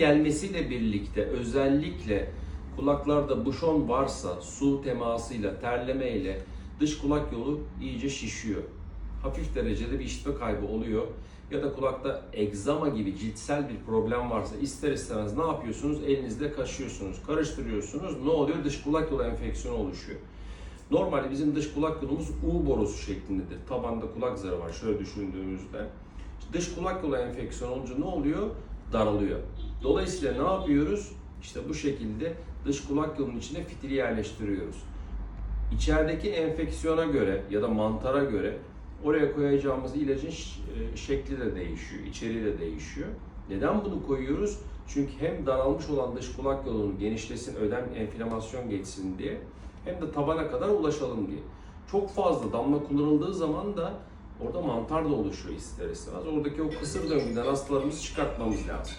gelmesiyle birlikte özellikle kulaklarda buşon varsa su temasıyla, terlemeyle dış kulak yolu iyice şişiyor. Hafif derecede bir işitme kaybı oluyor. Ya da kulakta egzama gibi ciltsel bir problem varsa ister istemez ne yapıyorsunuz? Elinizle kaşıyorsunuz, karıştırıyorsunuz. Ne oluyor? Dış kulak yolu enfeksiyonu oluşuyor. Normalde bizim dış kulak yolumuz U borusu şeklindedir. Tabanda kulak zarı var şöyle düşündüğümüzde. Dış kulak yolu enfeksiyonu olunca ne oluyor? Daralıyor. Dolayısıyla ne yapıyoruz? İşte bu şekilde dış kulak yolunun içine fitili yerleştiriyoruz. İçerideki enfeksiyona göre ya da mantara göre oraya koyacağımız ilacın e, şekli de değişiyor, içeriği de değişiyor. Neden bunu koyuyoruz? Çünkü hem daralmış olan dış kulak yolunun genişlesin, ödem enflamasyon geçsin diye hem de tabana kadar ulaşalım diye. Çok fazla damla kullanıldığı zaman da orada mantar da oluşuyor ister istemez. Oradaki o kısır döngüden hastalarımızı çıkartmamız lazım.